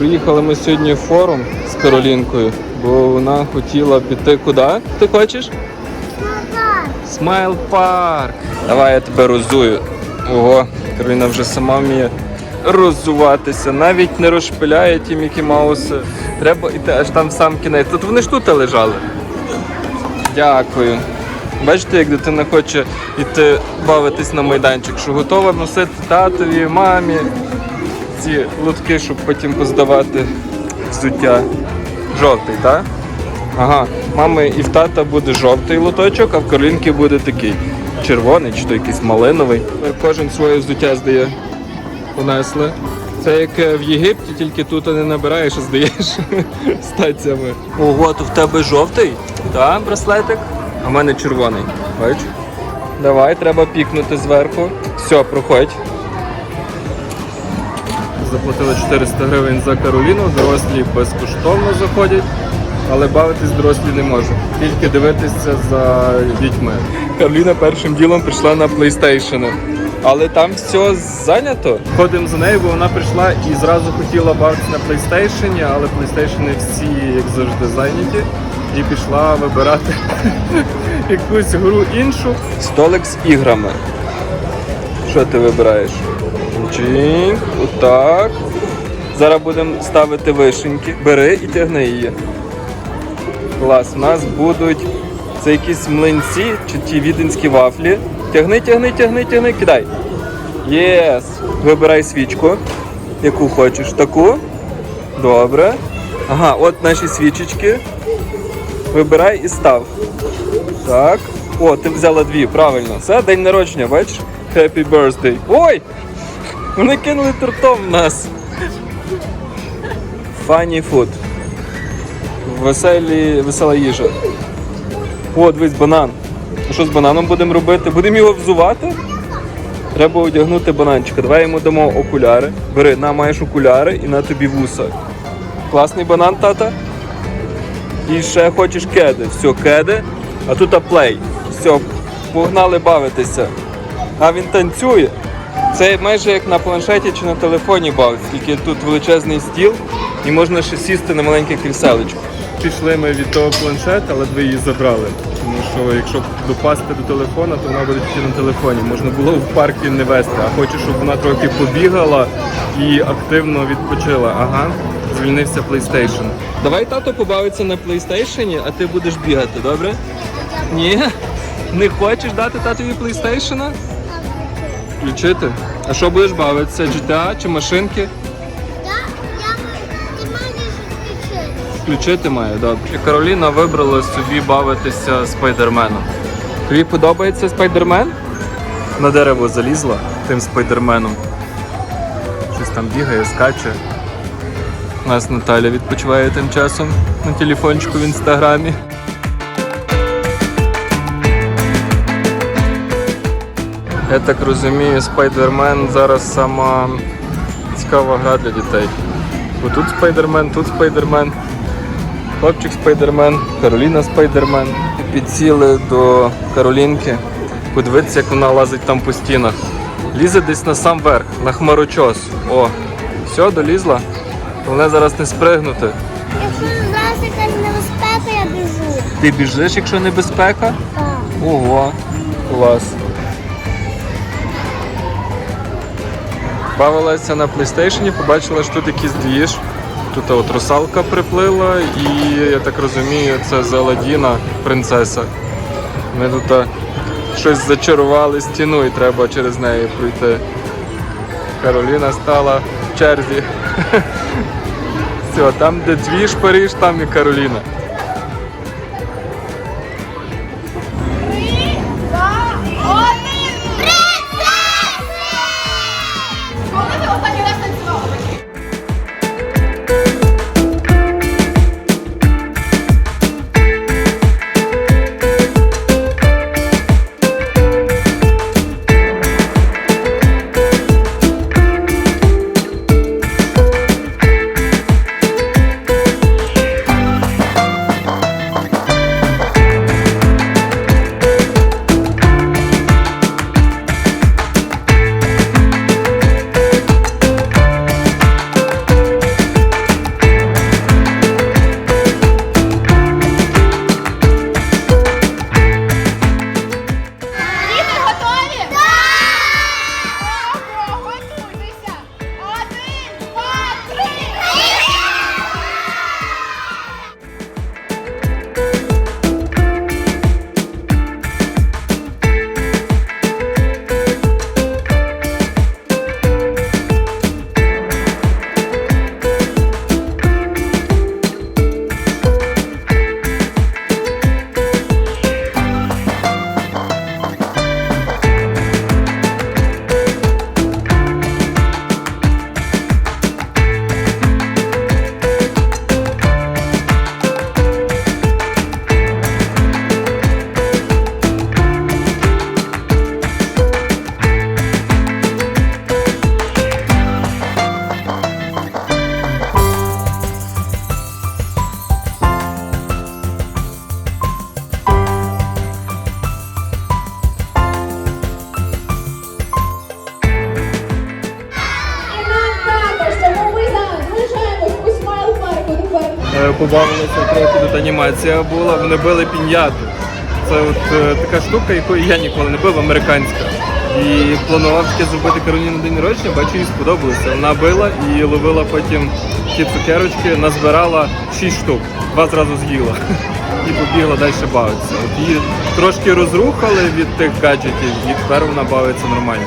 Приїхали ми сьогодні в форум з Каролінкою, бо вона хотіла піти куди? Ти хочеш? Смайл парк. Давай я тебе розую. Ого, Кароліна вже сама вміє роззуватися. Навіть не розшпиляє ті Мікі Мауси. Треба йти аж там в сам кінець. Тут вони ж тут лежали. Дякую. Бачите, як дитина хоче йти бавитись на майданчик, що готова носити татові, мамі ці лотки, щоб потім поздавати взуття. Жовтий, так? Ага, мами і в тата буде жовтий лоточок, а в Каролінки буде такий червоний чи то якийсь малиновий. Кожен своє взуття здає. Понесли. Це як е, в Єгипті, тільки тут не набираєш, а здаєш стаціями. Ого, то в тебе жовтий? Так, браслетик? А в мене червоний. Бач? Давай, треба пікнути зверху. Все, проходь. Заплатили 400 гривень за Кароліну, дорослі безкоштовно заходять, але бавитись дорослі не можуть. Тільки дивитися за дітьми. Кароліна першим ділом прийшла на PlayStation. Але там все зайнято. Ходимо за нею, бо вона прийшла і зразу хотіла бавитися на PlayStation, але PlayStation всі, як завжди, зайняті. І пішла вибирати якусь гру іншу. Столик з іграми. Що ти вибираєш? Чink, отак. Зараз будемо ставити вишеньки. Бери і тягни її. Клас, у нас будуть це якісь млинці чи ті віденські вафлі. Тягни, тягни, тягни, тягни, кидай. Єс. Вибирай свічку. Яку хочеш. Таку. Добре. Ага, от наші свічечки. Вибирай і став. Так. О, ти взяла дві, правильно. Це день народження, бачиш? Happy birthday. Ой! Вони кинули тортом в нас. Funny food. Веселі, весела їжа. О, дивись, банан. Що з бананом будемо робити? Будемо його взувати? Треба одягнути бананчика. Давай йому дамо окуляри. Бери, на, маєш окуляри і на тобі вуса. Класний банан, тата. І ще хочеш кеди. Все, кеди. А тут аплей. Все, погнали бавитися. А він танцює. Це майже як на планшеті чи на телефоні бавиться, тільки тут величезний стіл і можна ще сісти на маленьке кріселечко. Пішли ми від того планшета, але ви її забрали. Тому що якщо допасти до телефона, то вона буде тільки на телефоні. Можна було в парк не вести, а хочу, щоб вона трохи побігала і активно відпочила. Ага, звільнився PlayStation. Давай тато побавиться на PlayStation, а ти будеш бігати, добре? Ні? Не хочеш дати татові PlayStation? Включити? А що будеш бавитися? GTA чи машинки? Включити має, добре. І Кароліна вибрала собі бавитися спайдерменом. Тобі подобається спайдермен? На дерево залізла тим спайдерменом. Щось там бігає, скаче. У нас Наталя відпочиває тим часом на телефончику в інстаграмі. Я так розумію, спайдермен зараз сама цікава гра для дітей. Бо тут спайдермен, тут спайдермен, хлопчик спайдермен, Кароліна спайдермен. Підсіли до Каролінки, подивитися, як вона лазить там по стінах. Лізе десь на сам верх, на хмарочос. О, все, долізла. Головне зараз не спригнути. Якщо зараз якась небезпека, я біжу. Ти біжиш, якщо небезпека? Так. Ого, клас. Бавилася на PlayStation, побачила, що тут якийсь двіж. Тут от русалка приплила і, я так розумію, це з принцеса. Ми тут щось зачарували стіну і треба через неї пройти. Кароліна стала в черзі. Все, там, де двіж Париж, там і Кароліна. Побавилися трохи, тут анімація була, вони били піньяту. Це от е, така штука, якої я ніколи не бив, американська. І планував таке зробити Кароліні на день народження, бачу, їй сподобалося. Вона била і ловила потім ті цукерочки, назбирала 6 штук, два зразу з'їла. І побігла далі бавитися. От її трошки розрухали від тих гаджетів, і тепер вона бавиться нормально.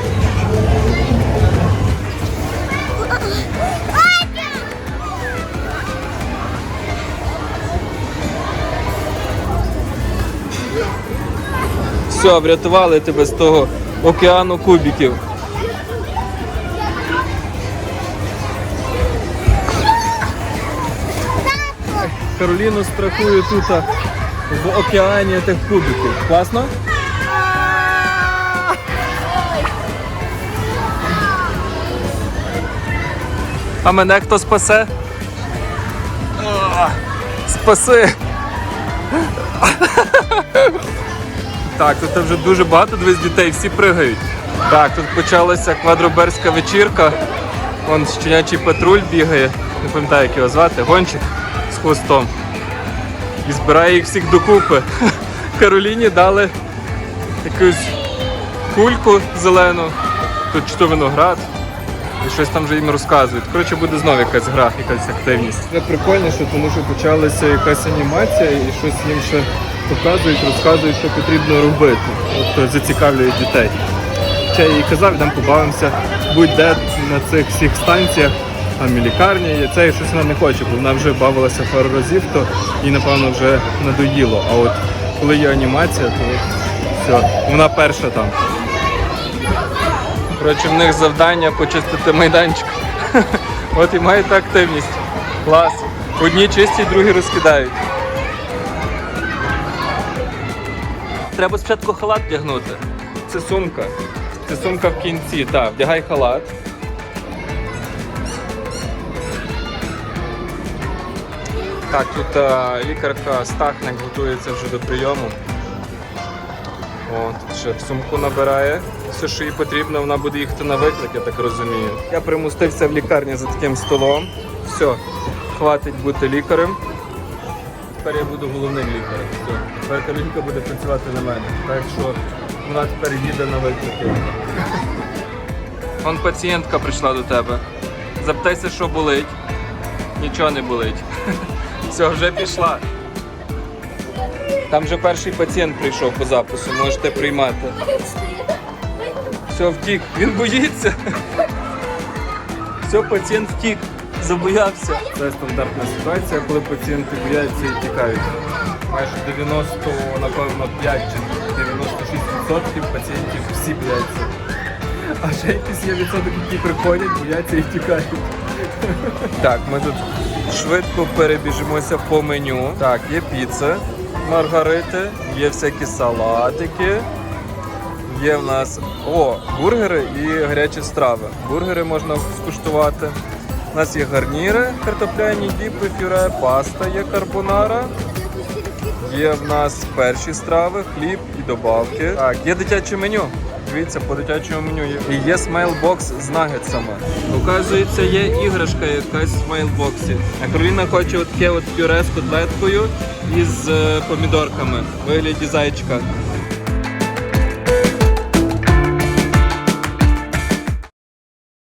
Все, врятували тебе з того океану кубиків. Кароліну страхую тут в океані тих кубиків. Класно? А мене хто спасе? Спаси! Так, тут вже дуже багато дивись дітей, всі пригають. Так, тут почалася квадроберська вечірка. Вон щенячий патруль бігає, не пам'ятаю, як його звати, гончик з хвостом. І збирає їх всіх докупи. Кароліні дали якусь кульку зелену, тут чи то виноград. І щось там вже їм розказують. Коротше, буде знову якась гра, якась активність. Це прикольніше, тому що почалася якась анімація і щось їм ще показують, розказують, що потрібно робити. Тобто зацікавлюють дітей. Ще їй казав, йдемо побавимося будь-де на цих всіх станціях, там і лікарня є. Це і щось вона не хоче, бо вона вже бавилася пару разів, то їй, напевно, вже надоїло. А от коли є анімація, то все, вона перша там. Коротше, в них завдання почистити майданчик. От і маєте активність. Клас. Одні чисті, другі розкидають. Треба спочатку халат вдягнути. Це сумка. Це сумка в кінці. Так, вдягай халат. Так, тут а, лікарка Стахник готується вже до прийому. О, ще в сумку набирає. Все, що їй потрібно, вона буде їхати на виклик, я так розумію. Я примустився в лікарні за таким столом. Все, хватить бути лікарем. Тепер я буду головним лікарем. Все. Тепер Каролінка буде працювати на мене. Так що вона тепер їде на виклики. Вон пацієнтка прийшла до тебе. Запитайся, що болить. Нічого не болить. Все, вже пішла. Там вже перший пацієнт прийшов по запису, можете приймати. Все, втік. Він боїться. Все, пацієнт втік. Забоявся. Це стандартна ситуація, коли пацієнти бояться і тікають. Майже 90, напевно, 5 чи 96% пацієнтів всі бояться. А ще якийсь є відсоток, які приходять, бояться і тікають. Так, ми тут швидко перебіжимося по меню. Так, є піца, маргарити, є всякі салатики. Є в нас о, бургери і гарячі страви. Бургери можна скуштувати. У нас є гарніри, картопляні діпи, пюре, паста є карбонара. Є в нас перші страви, хліб і добавки. Так, є дитяче меню. Дивіться, по дитячому меню є. І є смейлбокс з нагетсами. Оказується, є іграшка якась в смейлбоксі. А Кароліна хоче таке от пюре з котлеткою і з е, помідорками в вигляді зайчика.